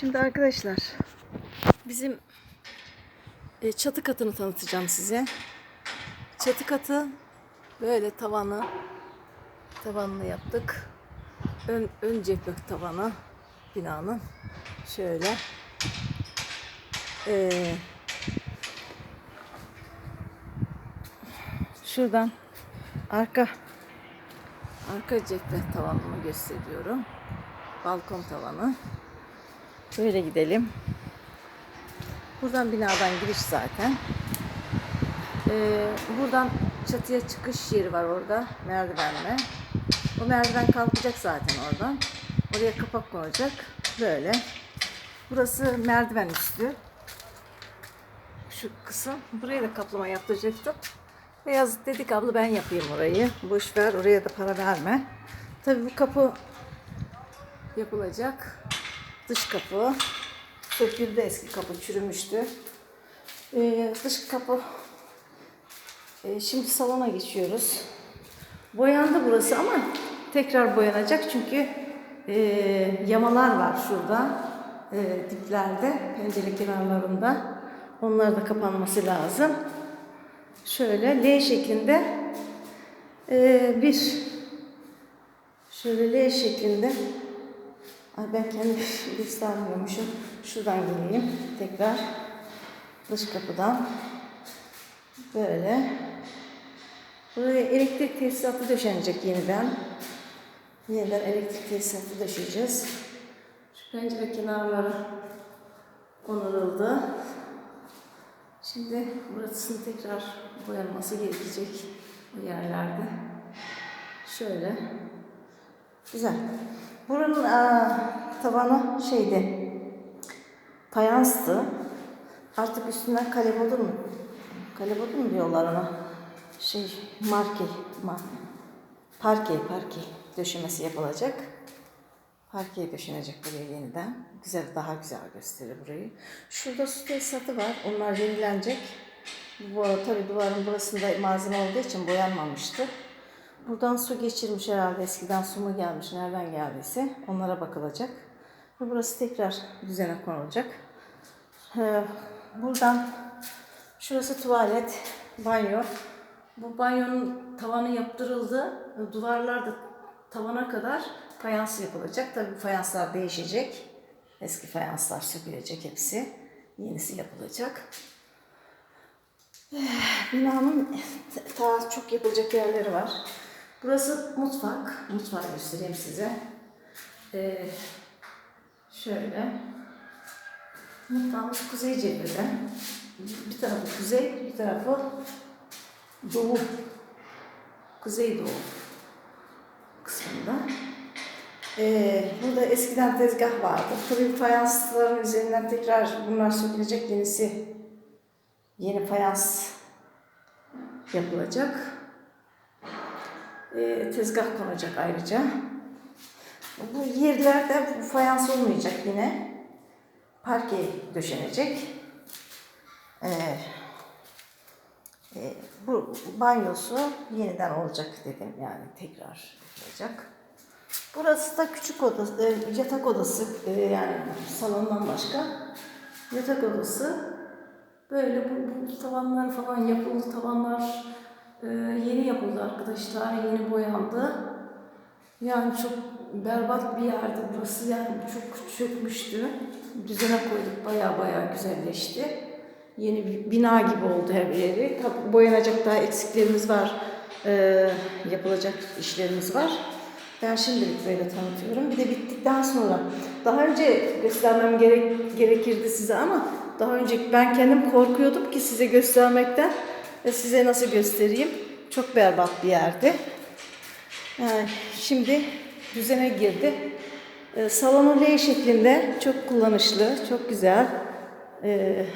Şimdi arkadaşlar bizim e, çatı katını tanıtacağım size. Çatı katı böyle tavanı tavanını yaptık. Ön, ön cephe tavanı binanın şöyle e, şuradan arka arka cephe tavanını gösteriyorum. Balkon tavanı. Böyle gidelim. Buradan binadan giriş zaten. Ee, buradan çatıya çıkış yeri var orada merdivenle. O merdiven kalkacak zaten oradan. Oraya kapak konacak. Böyle. Burası merdiven üstü. Şu kısım. Buraya da kaplama yaptıracaktım. Beyaz dedik abla ben yapayım orayı. Boş ver oraya da para verme. Tabii bu kapı yapılacak. Dış kapı. Söküldü eski kapı çürümüştü. Ee, dış kapı. Ee, şimdi salona geçiyoruz. Boyandı burası ama tekrar boyanacak çünkü e, yamalar var şurada e, diplerde pencere kenarlarında. Onlar da kapanması lazım. Şöyle L şeklinde e, bir şöyle L şeklinde Ay ben kendim göstermiyormuşum. Şuradan geleyim tekrar. Dış kapıdan. Böyle. Buraya elektrik tesisatı döşenecek yeniden. Yeniden elektrik tesisatı döşeyeceğiz. Şu pencere kenarları onarıldı. Şimdi burasının tekrar boyanması gerekecek bu yerlerde. Şöyle. Güzel. Buranın aa, tavanı şeydi, fayanstı. Artık üstünden kalebodur mu? Kalebodur mu diyorlar ona? Şey, marke, ma parke, parke döşemesi yapılacak. Parke döşenecek buraya yeniden. Güzel, daha güzel gösterir burayı. Şurada su tesisatı var. Onlar yenilenecek. Bu tabii duvarın burasında malzeme olduğu için boyanmamıştı. Buradan su geçirmiş herhalde. Eskiden su mu gelmiş, nereden geldiyse onlara bakılacak. Ve burası tekrar düzene konulacak. Ee, buradan şurası tuvalet, banyo. Bu banyonun tavanı yaptırıldı. Duvarlar da tavana kadar fayans yapılacak. Tabii fayanslar değişecek. Eski fayanslar sökülecek hepsi. Yenisi yapılacak. Binanın daha çok yapılacak yerleri var. Burası mutfak. Mutfağı göstereyim size. Ee, şöyle. Mutfağımız kuzey cephede. Bir tarafı kuzey, bir tarafı doğu. Kuzey doğu kısmında. Ee, burada eskiden tezgah vardı. Tabii fayansların üzerinden tekrar bunlar sökülecek yenisi yeni fayans yapılacak. E, tezgah konacak ayrıca. Bu yerlerde fayans olmayacak yine. Parke döşenecek. E, e, bu banyosu yeniden olacak dedim yani tekrar yapılacak. Burası da küçük odası, e, yatak odası yani salondan başka yatak odası. Böyle bu, bu tavanlar falan yapıldı. Tavanlar e, yeni yapıldı arkadaşlar. Yeni boyandı. Yani çok berbat bir yerdi burası. Yani çok çökmüştü. Düzene koyduk. Baya baya güzelleşti. Yeni bir bina gibi oldu her yeri. Tabii boyanacak daha eksiklerimiz var. E, yapılacak işlerimiz var. Ben şimdilik böyle tanıtıyorum. Bir de bittikten sonra daha önce göstermem gerek, gerekirdi size ama daha önce ben kendim korkuyordum ki size göstermekten ve size nasıl göstereyim. Çok berbat bir yerdi. Şimdi düzene girdi. Ee, salonu L şeklinde çok kullanışlı, çok güzel. Ee,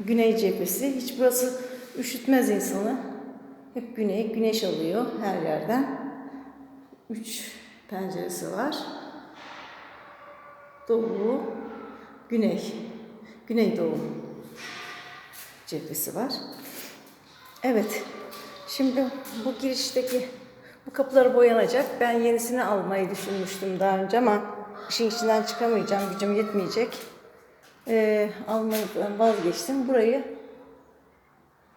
güney cephesi. Hiç burası üşütmez insanı. Hep güney, güneş alıyor her yerden. Üç penceresi var. Doğu, güney, güneydoğu cephesi var. Evet, şimdi bu girişteki bu kapılar boyanacak. Ben yenisini almayı düşünmüştüm daha önce ama işin içinden çıkamayacağım, gücüm yetmeyecek. e, almaktan vazgeçtim. Burayı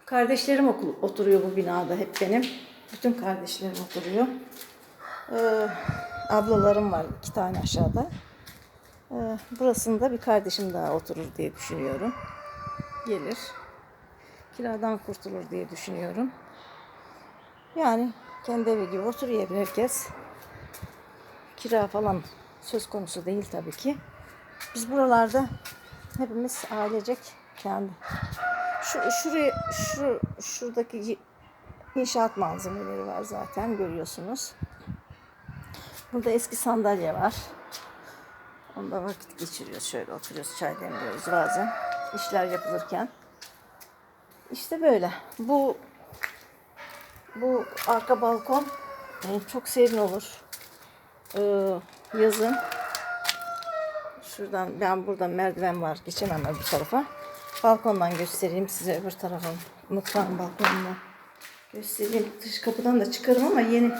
kardeşlerim oturuyor bu binada hep benim. Bütün kardeşlerim oturuyor. Ee, ablalarım var iki tane aşağıda. Ee, burasında bir kardeşim daha oturur diye düşünüyorum. Gelir. Kiradan kurtulur diye düşünüyorum. Yani kendi evi gibi oturuyor herkes. Kira falan söz konusu değil tabii ki. Biz buralarda hepimiz ailecek kendi. Şu şuraya şu şuradaki inşaat malzemeleri var zaten görüyorsunuz. Burada eski sandalye var. Onda vakit geçiriyoruz. Şöyle oturuyoruz, çay demliyoruz bazen. işler yapılırken. İşte böyle. Bu bu arka balkon e, çok serin olur. Ee, yazın. Şuradan ben burada merdiven var. Geçemem öbür tarafa. Balkondan göstereyim size öbür tarafın mutfağın balkonunu göstereyim. Dış kapıdan da çıkarım ama yeni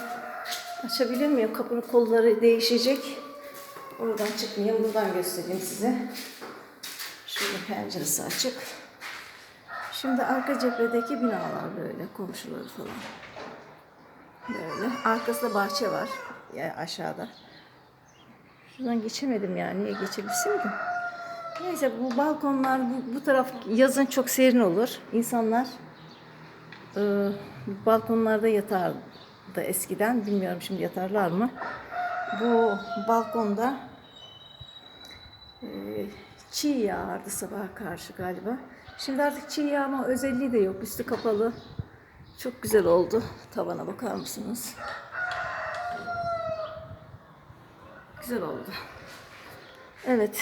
açabilir miyim? Kapının kolları değişecek. Oradan çıkmayayım. Buradan göstereyim size. Şurada penceresi açık. Şimdi arka cephedeki binalar böyle. Komşuları falan. Böyle. Arkasında bahçe var. Ya aşağıda. Şuradan geçemedim yani. Niye geçebilsin ki? Neyse bu balkonlar bu, bu taraf yazın çok serin olur. İnsanlar e, balkonlarda yatardı eskiden. Bilmiyorum şimdi yatarlar mı? Bu balkonda e, çiğ yağardı sabaha karşı galiba. Şimdi artık çiğ yağma özelliği de yok. Üstü kapalı. Çok güzel oldu. Tavana bakar mısınız? Güzel oldu. Evet.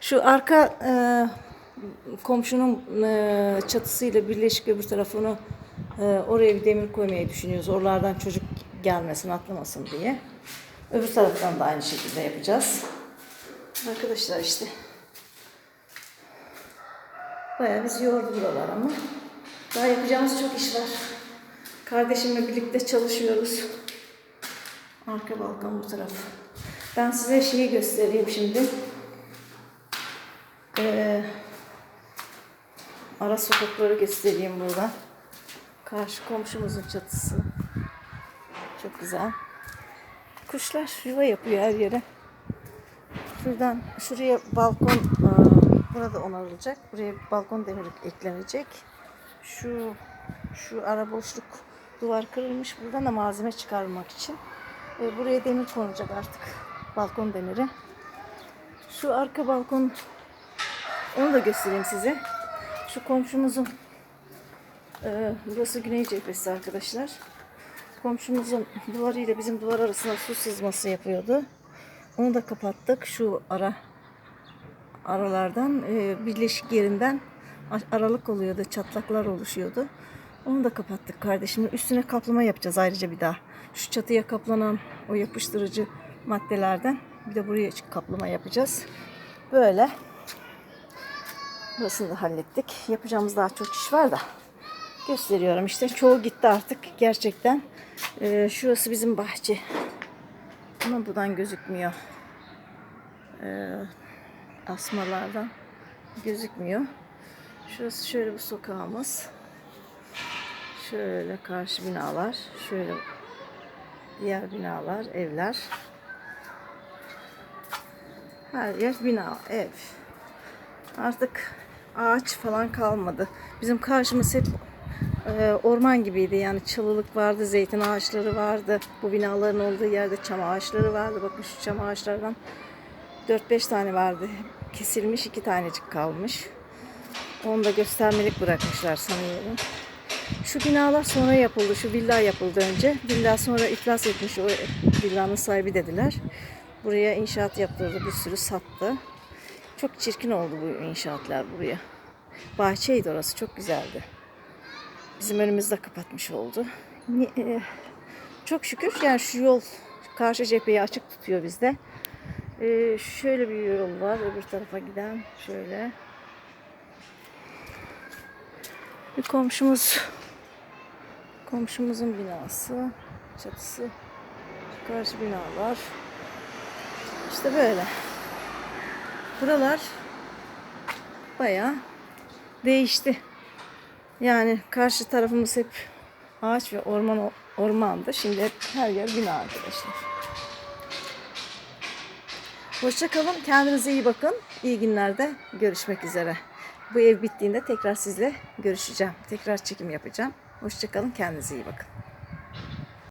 Şu arka e, komşunun e, çatısıyla birleşik öbür tarafını e, oraya bir demir koymayı düşünüyoruz. Oralardan çocuk gelmesin, atlamasın diye. Öbür taraftan da aynı şekilde yapacağız. Arkadaşlar işte. Bayağı bizi yordu buralar ama. Daha yapacağımız çok iş var. Kardeşimle birlikte çalışıyoruz. Arka balkon bu taraf. Ben size şeyi göstereyim şimdi. Ee, ara sokakları göstereyim burada. Karşı komşumuzun çatısı. Çok güzel. Kuşlar yuva yapıyor her yere. Şuradan şuraya balkon burada onarılacak. Buraya balkon demiri eklenecek. Şu şu ara boşluk duvar kırılmış. Buradan da malzeme çıkarmak için. E, buraya demir konacak artık. Balkon demiri. Şu arka balkon onu da göstereyim size. Şu komşumuzun e, burası güney cephesi arkadaşlar. Komşumuzun duvarıyla bizim duvar arasında su sızması yapıyordu. Onu da kapattık. Şu ara aralardan e, birleşik yerinden aralık oluyordu. Çatlaklar oluşuyordu. Onu da kapattık kardeşimin. Üstüne kaplama yapacağız ayrıca bir daha. Şu çatıya kaplanan o yapıştırıcı maddelerden bir de buraya kaplama yapacağız. Böyle. Burasını da hallettik. Yapacağımız daha çok iş var da. Gösteriyorum işte. Çoğu gitti artık gerçekten. Ee, şurası bizim bahçe. Ama buradan gözükmüyor. Ee, asmalardan gözükmüyor. Şurası şöyle bu sokağımız. Şöyle karşı binalar. Şöyle diğer binalar, evler. Her yer bina, ev. Artık ağaç falan kalmadı. Bizim karşımız hep e, orman gibiydi. Yani çalılık vardı, zeytin ağaçları vardı. Bu binaların olduğu yerde çam ağaçları vardı. Bakın şu çam ağaçlardan 4-5 tane vardı. Kesilmiş iki tanecik kalmış. Onu da göstermelik bırakmışlar sanıyorum. Şu binalar sonra yapıldı. Şu villa yapıldı önce. Villa sonra iflas etmiş. O villanın sahibi dediler. Buraya inşaat yaptırdı. Bir sürü sattı. Çok çirkin oldu bu inşaatlar buraya. Bahçeydi orası. Çok güzeldi. Bizim önümüzde kapatmış oldu. e, Çok şükür yani şu yol karşı cepheyi açık tutuyor bizde. Ee, şöyle bir yol var öbür tarafa giden. Şöyle. Bir komşumuz komşumuzun binası çatısı karşı binalar işte böyle buralar bayağı değişti. Yani karşı tarafımız hep ağaç ve orman ormandı. Şimdi hep her yer bina arkadaşlar. Hoşça kalın. Kendinize iyi bakın. İyi günlerde görüşmek üzere. Bu ev bittiğinde tekrar sizle görüşeceğim. Tekrar çekim yapacağım. Hoşça kalın. Kendinize iyi bakın.